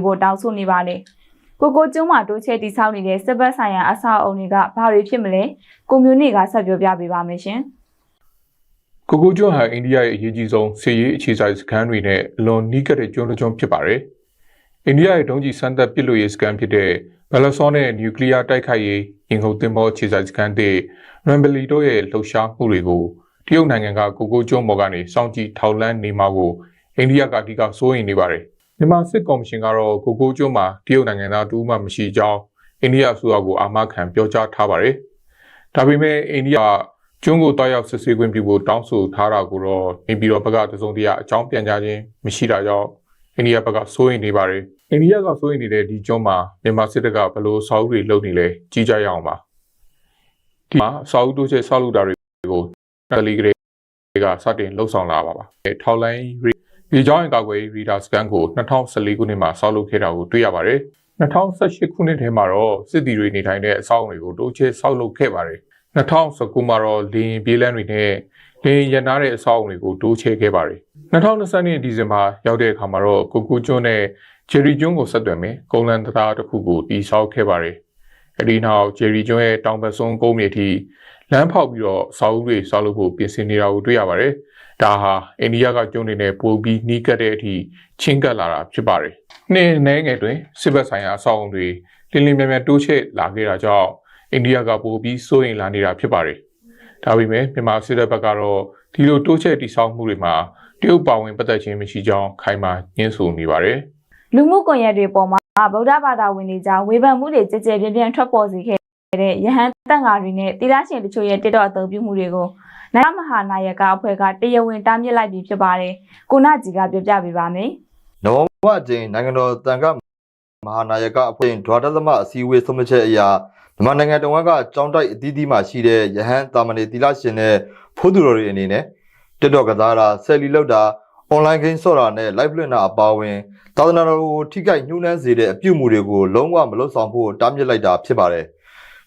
ပေးဖို့တောင်းဆိုနေပါတယ်။ကိုကိုကျွန်းမှာတိုးချဲ့တည်ဆောက်နေတဲ့စစ်ဘက်ဆိုင်ရာအဆောက်အအုံတွေကဘာတွေဖြစ်မလဲ။ကွန်မြူနတီကဆက်ပြောပြပေးပါမယ်ရှင်။ကိုကိုကျွန်းဟာအိန္ဒိယရဲ့အရေးကြီးဆုံးစစ်ရေးအခြေစိုက်စခန်းတွေနဲ့အလွန်နီးကပ်တဲ့ကျွန်းတစ်ကျွန်းဖြစ်ပါတယ်။အိန္ဒိယရဲ့ဒုံးကျည်စမ်းသပ်ပစ်လို့ရေးစခန်းဖြစ်တဲ့ဘယ်လဆောနဲ့နျူကလ িয়ার တိုက်ခိုက်ရေးရင်ခုန်သင်္ဘောအခြေစိုက်စခန်းတွေရမ်ဘလီတို့ရဲ့လှုပ်ရှားမှုတွေကိုတရုတ်နိုင်ငံကကိုကိုကျွန်းပေါ်ကနေစောင့်ကြည့်ထောက်လှမ်းနေမှာကိုအိန္ဒိယကအဓိကစိုးရိမ်နေပါတယ်။ မြန်မာစစ်ကော်မရှင်ကတော့ကိုကိုကျွန်းမှာတရုတ်နိုင်ငံသားတူမှမရှိကြောင်းအိန္ဒိယအစိုးရကိုအာမခံပြောကြားထားပါတယ်။ဒါပေမဲ့အိန္ဒိယကကျွန်းကိုတောက်ရောက်စစ်ဆေးခွင့်ပြုဖို့တောင်းဆိုထားတာကိုတော့နေပြည်တော်ဘက်ကတစုံတရာအကြောင်းပြန်ကြားခြင်းမရှိတာကြောင့်အိန္ဒိယဘက်ကစိုးရိမ်နေပါတယ်။အိန္ဒိယကစိုးရိမ်နေတဲ့ဒီကျွန်းမှာမြန်မာစစ်တပ်ကဘယ်လိုစာအုပ်တွေလုပ်နေလဲကြီးကြရအောင်ပါ။ဒီမှာစာအုပ်တိုးချက်ဆောက်လုပ်တာတွေကိုတယ်လီဂရေကစတင်လှုပ်ဆောင်လာပါပါ။ထောက်လိုင်း ဒီကြောင်းရင်ကာကွယ်ရီဒါစကန်ကို2014ခုနှစ်မှာဆောက်လုပ်ခဲ့တာကိုတွေ့ရပါတယ်။2018ခုနှစ်ထဲမှာတော့စစ်တီတွေနေထိုင်တဲ့အဆောက်အအုံတွေကိုတိုးချဲ့ဆောက်လုပ်ခဲ့ပါတယ်။2019မှာတော့လင်းပြေးလန်းတွေနဲ့လင်းရန်နာတဲ့အဆောက်အုံတွေကိုတိုးချဲ့ခဲ့ပါတယ်။2020နှစ်ဒီဇင်ဘာရောက်တဲ့အခါမှာတော့ကိုကူကျွန်းနဲ့ဂျယ်ရီကျွန်းကိုဆက်သွယ်မယ်ကုန်းလန်တရားတစ်ခုကိုတည်ဆောက်ခဲ့ပါတယ်။အဲဒီနောက်ဂျယ်ရီကျွန်းရဲ့တောင်ဘက်ဆုံးကုန်းမြေထိလမ်းဖောက်ပြီးတော့ဆောက်ဦးတွေဆောက်လုပ်ဖို့ပြင်ဆင်နေတာကိုတွေ့ရပါတယ်။ ဒါဟာအိန္ဒိယကကျွန်းတွေနဲ့ပိုပြီးနှီးကပ်တဲ့အထိချင်းကပ်လာတာဖြစ်ပါတယ်။နှစ်နှဲငယ်တွင်စစ်ဘက်ဆိုင်ရာအဆောက်အုံတွေလင်းလင်းမြမြတိုးချဲ့လာခဲ့တာကြောင့်အိန္ဒိယကပိုပြီးစိုးရိမ်လာနေတာဖြစ်ပါတယ်။ဒါပေမဲ့မြန်မာစစ်တပ်ဘက်ကတော့ဒီလိုတိုးချဲ့တိစောက်မှုတွေမှာတရုတ်ပါဝင်ပတ်သက်ခြင်းမရှိကြောင်းခိုင်မာညှင်းဆိုနေပါတယ်။လူမှုကွန်ရက်တွေပေါ်မှာဗုဒ္ဓဘာသာဝင်တွေကြားဝေဖန်မှုတွေကြကြပြန့်ပြန့်ထွက်ပေါ်စေခဲ့ တဲ့ယဟန်တန်ဃာတွေနဲ့တိရရှင်တချို့ရဲ့တစ်တော်အသုံးပြုမှုတွေကိုနိုင်မဟာနာယကအဖွဲ့ကတရားဝင်တားမြစ်လိုက်ပြီးဖြစ်ပါတယ်။ကိုနာကြီးကပြောပြပေးပါမယ်နဝမအကျင်းနိုင်ငံတော်တန်ခတ်မဟာနာယကအဖွဲ့ဒွါဒသမအစည်းအဝေးဆုံးဖြတ်ချက်အရာမြန်မာနိုင်ငံတော်ကကြောင်းတိုက်အသီးသီးမှရှိတဲ့ယဟန်တာမဏေတီလာရှင်နဲ့ဖိုးသူတော်တွေအနေနဲ့တက်တော့ကစားတာဆယ်လီလောက်တာ online game ဆော့တာနဲ့ live လွှင့်တာအပါအဝင်သာသနာတော်ကိုထိခိုက်ညှိုးနှမ်းစေတဲ့အပြုအမူတွေကိုလုံးဝမလုပ်ဆောင်ဖို့တားမြစ်လိုက်တာဖြစ်ပါတယ်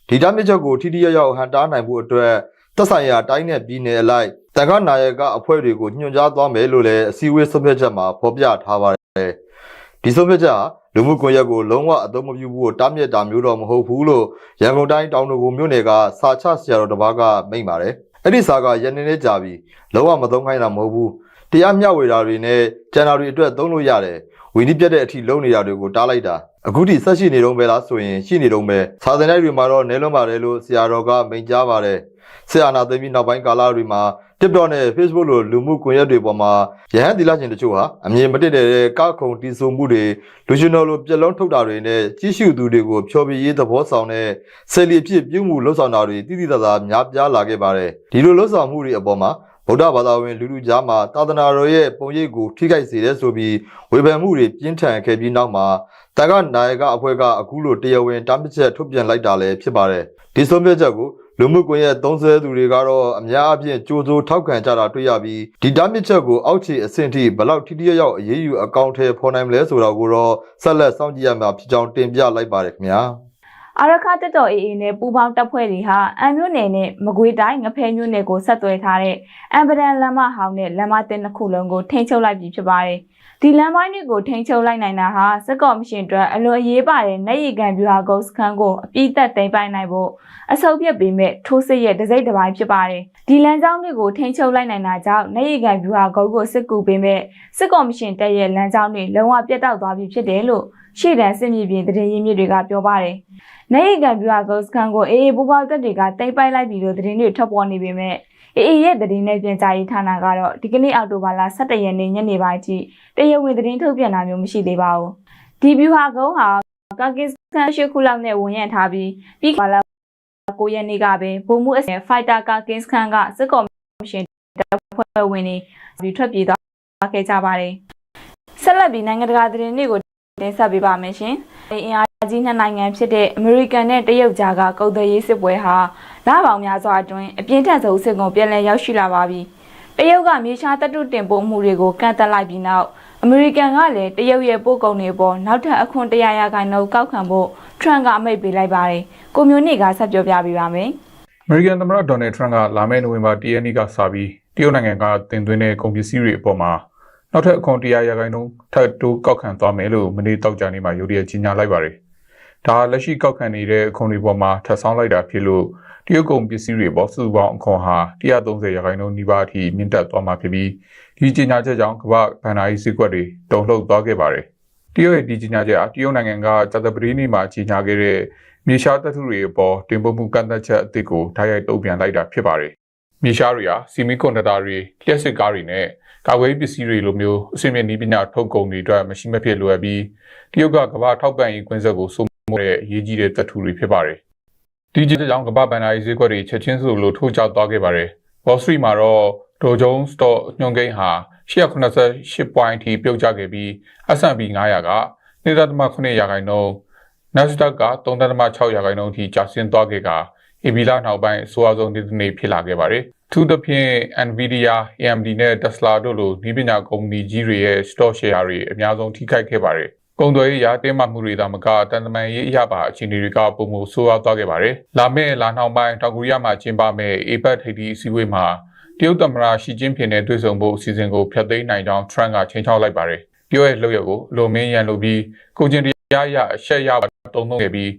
ဒီတားမြစ်ချက်ကိုထိထိရောက်ရောက်ဟန်တားနိုင်ဖို့အတွက်သက်ဆိုင်ရာတိုင်းနယ်ပြည်နယ်အလိုက်တန်ခါနာယကအဖွဲ့တွေကိုညွှန်ကြားသွားမယ်လို့လည်းအစည်းအဝေးဆုံးဖြတ်ချက်မှာဖော်ပြထားပါတယ်ဒီဆုံးဖြတ်ချက်ဟာလူမှုကွန်ရက်ကိုလုံးဝအသုံးမပြုဖို့တားမြစ်တာမျိုးတော့မဟုတ်ဘူးလို့ရန်ကုန်တိုင်းတောင်တကူမြို့နယ်ကစာချဆရာတော်တစ်ပါးကမိန့်ပါတယ်အဲ့ဒီစာကရန်နေနေကြပြီလုံးဝမသုံးခိုင်းတာမဟုတ်ဘူးတရားမျှဝေတာတွေနဲ့ကျန်တာတွေအတွက်သုံးလို့ရတယ် ဝီနီးပြတ်တဲ့အထိလုံးနေတာတွေကိုတားလိုက်တာအခုထိဆက်ရှိနေတော့ပဲလားဆိုရင်ရှိနေတော့ပဲစာသင်တိုက်တွေမှာတော့နဲလွန်ပါတယ်လို့ဆရာတော်ကမိန့်ကြားပါတယ်ဆရာနာသိမ်းပြီးနောက်ပိုင်းကာလတွေမှာ TikTok နဲ့ Facebook လိုလူမှုကွန်ရက်တွေပေါ်မှာရဟန်းသီလရှင်တချို့ဟာအမြင်မတည့်တဲ့ကခုံတီးဆိုမှုတွေလူရှင်တော်လိုပြက်လုံးထုတ်တာတွေနဲ့ကြီးစုသူတွေကိုဖျော်ပြရေးသဘောဆောင်တဲ့ဆယ်လီအဖြစ်ပြုမှုလှုပ်ဆောင်တာတွေတိတိတသာများပြားလာခဲ့ပါတယ်ဒီလိုလှုပ်ဆောင်မှုတွေအပေါ်မှာ ဗုဒ္ဓဘာသာဝင်လူလူကြားမှာသာသနာတော်ရဲ့ပုံရိပ်ကိုထိခိုက်စေတဲ့ဆိုပြီးဝေဖန်မှုတွေပြင်းထန်ခဲ့ပြီးနောက်မှာတန်ခါနာယကအဖွဲ့ကအခုလိုတရားဝင်တားမြစ်ချက်ထုတ်ပြန်လိုက်တာလည်းဖြစ်ပါတယ်ဒီဆုံးဖြတ်ချက်ကိုလူမှုကွန်ရက်သုံးစွဲသူတွေကတော့အများအပြားကြိုးစိုးထောက်ခံကြတာတွေ့ရပြီးဒီတားမြစ်ချက်ကိုအောက်ခြေအဆင့်ထိဘယ်လောက်ထိထိရောက်ရောက်အရေးယူအကောင့်ထဲဖော်နိုင်မလဲဆိုတာကိုတော့ဆက်လက်စောင့်ကြည့်ရမှာဖြစ်ကြောင်းတင်ပြလိုက်ပါတယ်ခင်ဗျာ။ အာရခတက်တော်အေအေနဲ့ပူပေါင်းတပ်ဖွဲ့တွေဟာအမ်မြို့နယ်နဲ့မကွေးတိုင်းငဖဲမြို့နယ်ကိုဆက်သွယ်ထားတဲ့အမ်ပဒန်လမ်းမဟောင်းနဲ့လမ်းမတင်တစ်ခုလုံးကိုထိန်းချုပ်လိုက်ပြီးဖြစ်ပါတယ်။ဒီလမ်းပိုင်းတွေကိုထိန်းချုပ်လိုက်နိုင်တာဟာစစ်ကော်မရှင်အတွက်အလွန်အရေးပါတဲ့နိုင်ရီကန်ဗျူဟာကုန်းစခန်းကိုအပြည့်သက်သိမ်းပိုင်နိုင်ဖို့အဆုပ်ပြစ်ပေးမဲ့ထိုးစစ်ရဲ့တစိမ့်တစ်ပိုင်းဖြစ်ပါတယ်။ဒီလမ်းကြောင်းတွေကိုထိန်းချုပ်လိုက်နိုင်တာကြောင့်နိုင်ရီကန်ဗျူဟာကုန်းကိုစစ်ကူပေးမဲ့စစ်ကော်မရှင်တပ်ရဲ့လမ်းကြောင်းတွေလုံးဝပြတ်တောက်သွားပြီဖြစ်တယ်လို့ ရှေ့တန်းစစ်မြေပြင်သတင်းရင်းမြစ်တွေကပြောပါတယ်။နိုင်ရီကန်ဗျူဟာကုန်းစခန်းကိုအေအေပူပေါင်းတပ်တွေကတိမ့်ပိုက်လိုက်ပြီလို့သတင်းတွေထွက်ပေါ်နေပေမဲ့အေအေရဲ့သတင်းနဲ့ပြန်ကြားရေးဌာနကတော့ဒီကနေ့အောက်တိုဘာလ17ရက်နေ့ညနေပိုင်းအထိတရားဝင်သတင်းထုတ်ပြန်တာမျိုးမရှိသေးပါဘူး။ဒီဗျူဟာကုန်းဟာကာကစ္စတန်ရှိခုလောက်နဲ့ဝန်ရံထားပြီးပြီးကာလ9ရက်နေ့ကပဲဗိုလ်မှူးအစင်ဖိုက်တာကာကစ္စကန်ကစစ်ကော်မရှင်တပ်ဖွဲ့ဝင်တွေပြီးထွက်ပြေးသွားခဲ့ကြပါတယ်။ဆက်လက်ပြီးနိုင်ငံတကာသတင်းတွေကို တင်ဆက်ပေးပါမယ်ရှင်။အင်အားကြီးနှစ်နိုင်ငံဖြစ်တဲ့အမေရိကန်နဲ့တရုတ်ကြားကကုန်သွယ်ရေးစစ်ပွဲဟာလပေါင်းများစွာအတွင်းအပြင်းထန်ဆုံးစစ်ကုန်ပြန်လည်ရောက်ရှိလာပါပြီ။တရုတ်ကမြေရှားတပ်တုတင်ပို့မှုတွေကိုကန့်သက်လိုက်ပြီးနောက်အမေရိကန်ကလည်းတရုတ်ရဲ့ပို့ကုန်တွေပေါ်နောက်ထပ်အခွန်100ရာခိုင်နှုန်းကောက်ခံဖို့ထရန့်ကအမိန့်ပေးလိုက်ပါတယ်။ကိုမျိုးနစ်ကဆက်ပြောပြပေးပါမယ်။အမေရိကန်သမ္မတဒေါ်နယ်ထရန့်ကလာမယ့်နိုဝင်ဘာ10ရက်နေ့ကစပြီးတရုတ်နိုင်ငံကတင်သွင်းတဲ့ကုန်ပစ္စည်းတွေအပေါ်မှာ နောက်ထပ်အခွန်100ရာခိုင်နှုန်းထပ်တိုးကောက်ခံသွားမယ်လို့မနေ့တောက်ကြနေမှာရုတ်တရက်ကြီးညာလိုက်ပါတယ်။ဒါဟာလက်ရှိကောက်ခံနေတဲ့အခွန်တွေပေါ်မှာထပ်ဆောင်းလိုက်တာဖြစ်လို့တရုတ်ကုန်ပစ္စည်းတွေပေါ်စုစုပေါင်းအခွန်ဟာ130ရာခိုင်နှုန်းနီးပါးအထိမြင့်တက်သွားမှာဖြစ်ပြီးဒီကြီးညာချက်ကြောင့်ကမ္ဘာဘဏ္ဍာရေးစည်းကွက်တွေတုံ့လှုပ်သွားခဲ့ပါတယ်။တရုတ်ရဲ့ဒီကြီးညာချက်အားတရုတ်နိုင်ငံကဇာတပတိနေ့မှာကြီးညာခဲ့တဲ့မြေရှားတပ်ထုတွေအပေါ်တင်ပို့မှုကန့်သက်ချက်အသစ်ကိုထားရိုက်တုံ့ပြန်လိုက်တာဖြစ်ပါတယ်။မြေရှားတွေဟာစီမီကွန်ဒတာတွေလျှက်စစ်ကားတွေနဲ့ ကာကွယ်ရေးပစ္စည်းတွေလိုမျိုးအဆင့်မြင့်နည်းပညာထုတ်ကုန်တွေအတွက်မရှိမဖြစ်လိုအပ်ပြီးတရုတ်ကကမ္ဘာထောက်ပံ့ရေးကွင်းဆက်ကိုစိုးမိုးတဲ့အရေးကြီးတဲ့တပ်ထုတွေဖြစ်ပါတယ်။ဒီကြီးတဲ့ကြောင့်ကမ္ဘာဘဏ္ဍာရေးဈေးကွက်တွေချက်ချင်းဆိုလိုထိုးကျသွားခဲ့ပါတယ်။ Wall Street မှာတော့ Dow Jones Stock ညွှန်းကိန်းဟာ188 point ထိပြုတ်ကျခဲ့ပြီး S&P 500က2.8ရာခိုင်နှုန်း NASDAQ က3.6ရာခိုင်နှုန်းထိကျဆင်းသွားခဲ့က AB လနောက်ပိုင်းအဆိုအဆုံးနေ့တစ်နေ့ဖြစ်လာခဲ့ပါတယ်။ သူတစ်ဖြင့် Nvidia, AMD နဲ့ Tesla တို့လိုဒီပညာကုမ္ပဏီကြီးတွေရဲ့ stock share တွေအများဆုံးထိခိုက်ခဲ့ပါတယ်။ကုန်သွယ်ရေးရာတင်းမာမှုတွေသာမကတန်တမန်ရေးအရာပါအခြေအနေတွေကပုံမှုဆိုးရွားသွားခဲ့ပါတယ်။လာမယ့်လာနောက်ပိုင်းတောင်ကိုရီးယားမှာကျင်းပမယ့် APEC ထိပ်သီးအစည်းအဝေးမှာတရုတ်သမ္မတရှီကျင်းဖျင်နဲ့တွေ့ဆုံဖို့အစီအစဉ်ကိုဖျက်သိမ်းနိုင်ကြောင်း Trump ကချိန်ချောက်လိုက်ပါတယ်။တရုတ်ရဲ့လုပ်ရကိုအလိုမင်းရန်လို့ပြီးကိုကျင်တရားရအရှက်ရပါတုံ့သုံးခဲ့ပြီး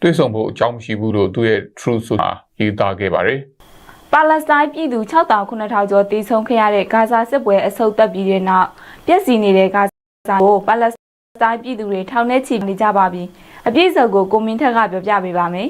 တွေ့ဆုံဖို့အကြောင်းမရှိဘူးလို့သူရဲ့ Truth ဆိုတာရေးသားခဲ့ပါတယ်။ ပါလက်စတိုင်းပြည်သူ6900ကျော်တည်ဆုံခဲ့ရတဲ့ဂါဇာစစ်ပွဲအဆုတ်သက်ပြီးတဲ့နောက်ပြက်စီနေတဲ့ဂါဇာကိုပါလက်စတိုင်းပြည်သူတွေထောင်ထဲချီနေကြပါပြီအပြည့်အစုံကိုကိုမင်းထက်ကပြောပြပေးပါမယ်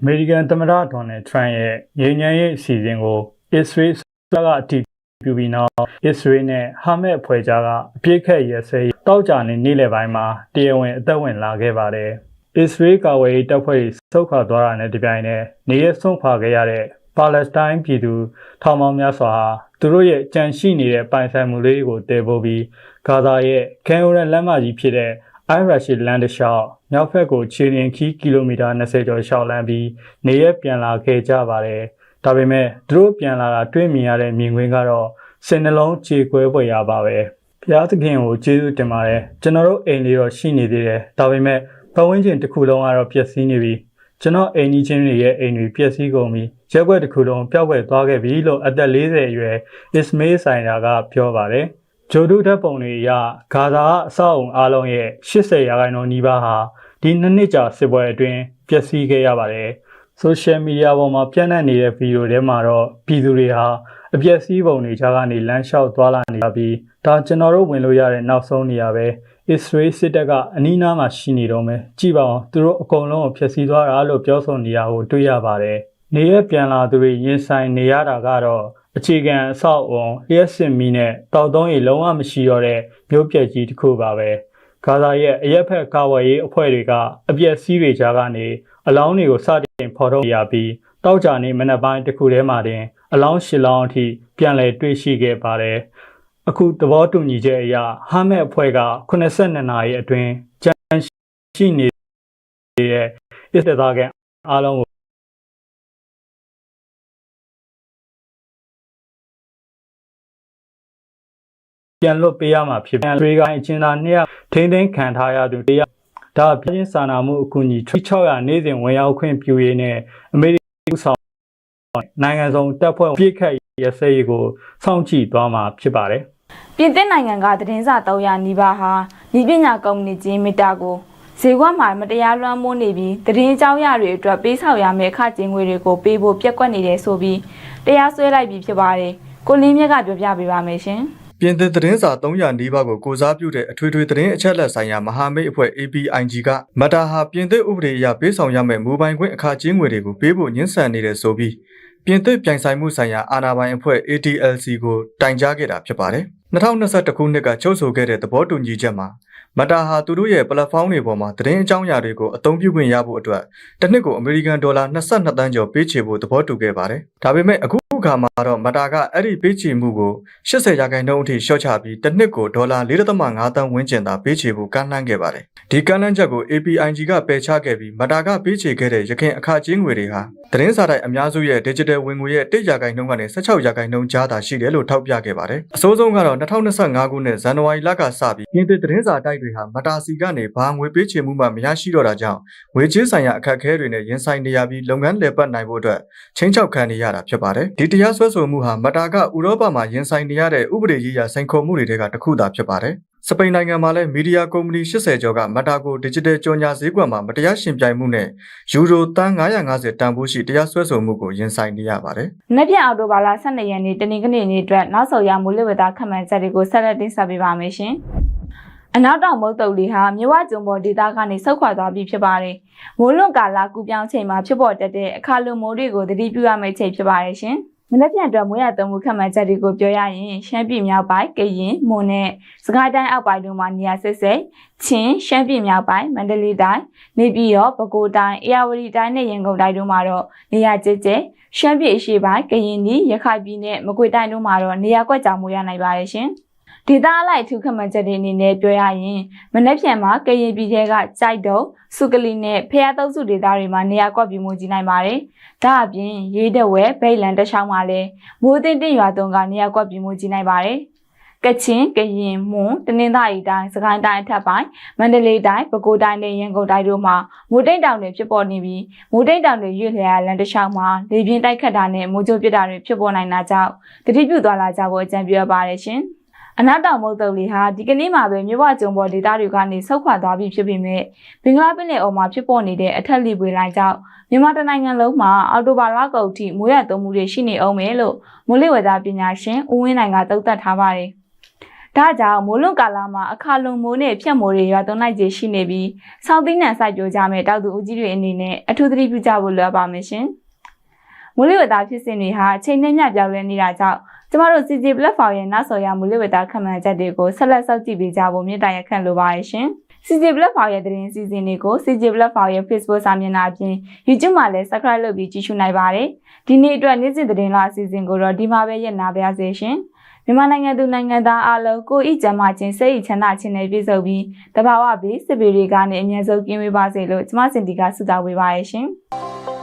အမေရိကန်သမ္မတဒေါ်နယ်ထရန့်ရဲ့ငြိမ်းချမ်းရေးအစီအစဉ်ကိုအစ္စရေးကအတည်ပြုပြီးနောက်အစ္စရေးနဲ့ဟာမတ်အဖွဲ့ကြားကအပြစ်ခတ်ရစဲတောက်ကြနေနေ့လယ်ပိုင်းမှာတရားဝင်အသက်ဝင်လာခဲ့ပါတယ်။အစ္စရေးကာဝေးတပ်ဖွဲ့ဆုတ်ခွာသွားတာနဲ့တပြိုင်နက်နေရဆုံးခွာခဲ့ရတဲ့ ပါလက်စတိုင်းပြည်သူထောင်ပေါင်းများစွာဟာသူတို့ရဲ့ကြံရှိနေတဲ့ပိုင်ဆိုင်မှုလေးကိုတည်ပိုးပြီးဂါဇာရဲ့ခဲအိုရန်လမ်းမကြီးဖြစ်တဲ့အိုင်ရရှိလန်တလျှောက်မြောက်ဘက်ကိုခြေလျင်ခီးကီလိုမီတာ20ကျော်ရှောက်လန်းပြီးနေရပြန်လာခဲ့ကြပါတယ်။ဒါပေမဲ့သူတို့ပြန်လာတာတွေ့မြင်ရတဲ့မြင်ကွင်းကတော့စင်နှလုံးခြေကွဲပွေရပါပဲ။ဘုရားသခင်ကိုကျေးဇူးတင်ပါတယ်။ကျွန်တော်တို့အိမ်လေးတော့ရှိနေသေးတယ်။ဒါပေမဲ့ပတ်ဝန်းကျင်တစ်ခုလုံးကတော့ပျက်စီးနေပြီ။ ကျွန်တော်အိမ်ကြီးချင်းတွေရဲ့အိမ်တွေပျက်စီးကုန်ပြီ။ရက်ွက်တစ်ခုလုံးပျောက်ကွယ်သွားခဲ့ပြီလို့အသက်40အရွယ်အစ္စမေးဆိုင်ရာကပြောပါတယ်။ဂျိုဒူဓာတ်ပုံတွေအရဂါဇာအဆောက်အုံအားလုံးရဲ့80ရာခိုင်နှုန်းနီးပါးဟာဒီနှစ်နှစ်ကြာစစ်ပွဲအတွင်းပျက်စီးခဲ့ရပါတယ်။ social media ပေါ်မှာပြန့်နှံ့နေတဲ့ဗီဒီယိုထဲမှာတော့ပြည်သူတွေဟာအပျက်စီးပုံတွေကြားကနေလမ်းလျှောက်သွားလာနေကြပြီးဒါကျွန်တော်တို့ဝင်လို့ရတဲ့နောက်ဆုံးနေရာပဲ အစ္စရေးစစ်တပ်ကအနီးနားမှာရှိနေတော့မယ်ကြည့်ပါအောင်သူတို့အကုန်လုံးကိုဖျက်ဆီးသွားတာလို့ပြောဆိုနေရကိုတွေ့ရပါတယ်နေရပြန်လာသူတွေရင်ဆိုင်နေရတာကတော့အခြေခံအဆောက်အုံလျှက်စစ်မီးနဲ့တောက်သုံးရီလုံးဝမရှိတော့တဲ့မျိုးပြက်ကြီးတစ်ခုပါပဲဂါဇာရဲ့အရက်ဖက်ကာဝယ်ရေးအဖွဲ့တွေကအပြက်စီးတွေကြားကနေအလောင်းတွေကိုစတင်ဖော်ထုတ်ရပြီးတောက်ကြနေမနက်ပိုင်းတစ်ခုထဲမှာတင် အလောင်းရှစ်လောင်းအထိပြန်လည်တွေ့ရှိခဲ့ပါတယ်။ အခုသဘောတူညီချက်အရဟာမက်အဖွဲ့က82နာရီအတွင်းကြန့်ရှိနေတဲ့ဣသသားကအားလုံးကိုပြန်လွတ်ပေးရမှာဖြစ်ပြန်တွေကအချင်းသားနှစ်ယောက်ထိမ့်သိမ်းခံထားရသူတရားဒါပြင်းစာနာမှုအကူအညီ600နေ့စဉ်ဝင်ရောက်ခွင့်ပြုရေးနဲ့အမေရိကန်ဆောင်နိုင်ငံစုံတပ်ဖွဲ့ပြစ်ခတ်ရစရေးကိုစောင့်ကြည့်သွားမှာဖြစ်ပါတယ် ပြင်သစ်နိုင်ငံကသတင်းစာ300နီးပါးဟာဤပညာကုမ္ပဏီကြီးမီတာကိုဈေးကွက်မှာမတရားလွှမ်းမိုးနေပြီးသတင်းအကြောင်းအရာတွေအတွက်ပေးဆောင်ရမယ့်အခကြေးငွေတွေကိုပေးဖို့ပြက်ကွက်နေတယ်ဆိုပြီးတရားစွဲလိုက်ပြီးဖြစ်ပါတယ်ကိုလင်းမြက်ကပြောပြပေးပါမယ်ရှင်ပြင်သစ်သတင်းစာ300နီးပါးကိုကိုစားပြုတဲ့အထွေထွေသတင်းအချက်အလက်ဆိုင်ရာမဟာမိတ်အဖွဲ့ APIG ကမတာဟာပြင်သစ်ဥပဒေအရပေးဆောင်ရမယ့်မူပိုင်ခွင့်အခကြေးငွေတွေကိုပေးဖို့ညှင်းဆန်နေတယ်ဆိုပြီး ပြင်သစ်ပြိုင်ဆိုင်မှုဆိုင်ရာအာဏာပိုင်အဖွဲ့ ATLC ကိုတိုင်ကြားခဲ့တာဖြစ်ပါတယ်။2021ခုနှစ်ကချုပ်ဆိုခဲ့တဲ့သဘောတူညီချက်မှာမတာဟာသူတို့ရဲ့ platform တွေပေါ်မှာသတင်းအကြောင်းအရာတွေကိုအသုံးပြုခွင့်ရဖို့အတွက်တစ်နှစ်ကိုအမေရိကန်ဒေါ်လာ22တန်းကျော်ပေးချေဖို့သဘောတူခဲ့ပါတယ်။ဒါပေမဲ့အခုအ ခါမှာတော့မတာကအဲ့ဒီပေးချေမှုကို80ရာခိုင်နှုန်းအထိလျှော့ချပြီးတစ်နှစ်ကိုဒေါ်လာ4.5တန်းဝန်းကျင်သာပေးချေဖို့ကမ်းလှမ်းခဲ့ပါတယ်။ဒီကမ်းလှမ်းချက်ကို APIG ကပယ်ချခဲ့ပြီးမတာကပေးချေခဲ့တဲ့ရခိုင်အခကြေးငွေတွေဟာသတင်းစာတိုက်အများစုရဲ့ digital ဝင်ငွေရဲ့1ရာခိုင်နှုန်းကနေ16ရာခိုင်နှုန်းကြားသာရှိတယ်လို့ထောက်ပြခဲ့ပါတယ်။အစိုးဆုံးကတော့2025ခုနှစ်ဇန်နဝါရီလကစပြီးပြင်သစ်သတင်းစာတိုက်တွေဟာမတာစီကနေဘာငွေပေးချေမှုမှမရရှိတော့တာကြောင့်ငွေကြေးဆိုင်ရာအခက်အခဲတွေနဲ့ရင်ဆိုင်နေရပြီးလုပ်ငန်းလည်ပတ်နိုင်ဖို့အတွက်ချင်းချောက်ခံနေရတာဖြစ်ပါတယ်။ဒီတတရားစွဲဆိုမှုဟာမတာကဥရောပမှာရင်ဆိုင်နေရတဲ့ဥပဒေရေးရာစိန်ခေါ်မှုတွေတဲကတစ်ခုသာဖြစ်ပါတယ်။စပိန်နိုင်ငံမှာလည်းမီဒီယာကုမ္ပဏီ80ကျော်ကမတာကို digital ကြော်ညာဈေးကွက်မှာမတရားရှင်ပြိုင်မှုနဲ့ယူရိုတန်း950တန်ဖိုးရှိတရားစွဲဆိုမှုကိုရင်ဆိုင်နေရပါတယ်။။မနေ့ပြန်အောက်တိုဘာလ12ရက်နေ့တနင်္ဂနွေနေ့အတွက်နောက်ဆုံးရမိုးလေဝသခန့်မှန်းချက်တွေကိုဆက်လက်တင်ဆက်ပေးပါမယ်ရှင်။အနောက်တောင်မုတ်တုပ်လီဟာမြဝကျုံပေါ်ဒေသကနေဆုတ်ခွာသွားပြီဖြစ်ပါတယ်။မိုးလွန်ကာလကူပြောင်းချိန်မှာဖြစ်ပေါ်တတ်တဲ့အခါလိုမိုးတွေကိုသတိပြုရမယ့်ချိန်ဖြစ်ပါတယ်ရှင်။ မနေ့ပြန်အတွက်မိုးရသုံးမှုခန့်မှန်းချက်တွေကိုပြောရရင်ရှမ်းပြည်မြောက်ပိုင်းကရင်မွန်နဲ့စကိုင်းတိုင်းအောက်ပိုင်းတို့မှာနေရာစစ်စစ်ချင်းရှမ်းပြည်မြောက်ပိုင်းမန္တလေးတိုင်းနေပြည်တော်ပဲခူးတိုင်းအေရဝတီတိုင်းနဲ့ရန်ကုန်တိုင်းတို့မှာတော့နေရာကျကျရှမ်းပြည်အရှေ့ပိုင်းကရင်နီရခိုင်ပြည်နဲ့မကွေတိုင်းတို့မှာတော့နေရာကွက်ကြောင်မှုရနိုင်ပါတယ်ရှင်။ ဒေသအလိုက်အထူးခန့်မှန်းချက်တွေအနေနဲ့ပြောရရင်မနေ့ပြန်မှာကရင်ပြည်ထဲကကြိုက်တုံစုကလီနဲ့ဖျားသုံးစုဒေသတွေမှာနေရာကွက်ပြီးမှုကြီးနိုင်ပါတယ်။ဒါအပြင်ရေးတဲ့ဝဲဗိတ်လန်တခြားမှာလည်းမိုးတင်တင်ရွာသွန်းကနေရာကွက်ပြီးမှုကြီးနိုင်ပါတယ်။ကချင်ကရင်မွန်တနင်္သာရီတိုင်းစကိုင်းတိုင်းအထက်ပိုင်းမန္တလေးတိုင်းပဲခူးတိုင်းနဲ့ရန်ကုန်တိုင်းတို့မှာမိုးတိတ်တောင်တွေဖြစ်ပေါ်နေပြီးမိုးတိတ်တောင်တွေရွေ့လျားလမ်းတစ်လျှောက်မှာလေပြင်းတိုက်ခတ်တာနဲ့မိုးကြိုးပစ်တာတွေဖြစ်ပေါ်နိုင်တာကြောင့်တတိပြုသွားလာကြဖို့အကြံပြုရပါတယ်ရှင်။ အနာတောင်မုတ်တုပ်လေးဟာဒီကနေ့မှာပဲမြို့ဝကျုံပေါ်ဒေသတွေကနေဆုတ်ခွာသွားပြီဖြစ်ပေမဲ့ဘင်္ဂလားပင်လယ်အော်မှာဖြစ်ပေါ်နေတဲ့အထက်လီပွေလိုင်းကြောင့်မြန်မာတိုင်းနိုင်ငံလုံးမှာအော်တိုဘာလကုန်ထိမိုးရသုံးမှုတွေရှိနေအောင်မယ်လို့မိုးလေဝသပညာရှင်ဦးဝင်းနိုင်ကသုံးသပ်ထားပါတယ်။ဒါကြောင့်မိုးလွန်ကာလမှာအခါလုံမိုးနဲ့ဖြတ်မိုးတွေရွာသွန်းလိုက်ခြင်းရှိနေပြီးစောင်းသီးနှံစိုက်ပျိုးကြမဲ့တောက်သူဦးကြီးတွေအနေနဲ့အထူးသတိပြုကြဖို့လိုအပ်ပါမယ်ရှင်။မိုးလေဝသဖြစ်စဉ်တွေဟာအချိန်နဲ့မျှပြောင်းလဲနေတာကြောင့် ကျမတို့ CJ platform ရဲ့နောက်ဆော်ရမိုးလေဝသခန့်မှန်းချက်တွေကိုဆက်လက်စောင့်ကြည့်ပေးကြဖို့မြစ်တာရက်ခံလိုပါတယ်ရှင်။ CJ platform ရဲ့သတင်းစီစဉ်တွေကို CJ platform ရဲ့ Facebook စာမျက်နှာအပြင် YouTube မှာလည်း Subscribe လုပ်ပြီးကြည့်ရှုနိုင်ပါတယ်။ဒီနေ့အတွက်နေ့စဉ်သတင်းလာအစီအစဉ်ကိုတော့ဒီမှာပဲရပ်နာပါရစေရှင်။မြန်မာနိုင်ငံသူနိုင်ငံသားအားလုံးကိုဤကျမ်းမာခြင်းစိတ်ဤချမ်းသာခြင်းနဲ့ပြည့်စုံပြီးတဘာဝပြီးစစ်ပေတွေကနေအမြဲဆုံးကင်းဝေးပါစေလို့ကျမစင်တီကဆုတောင်းပေးပါရရှင်။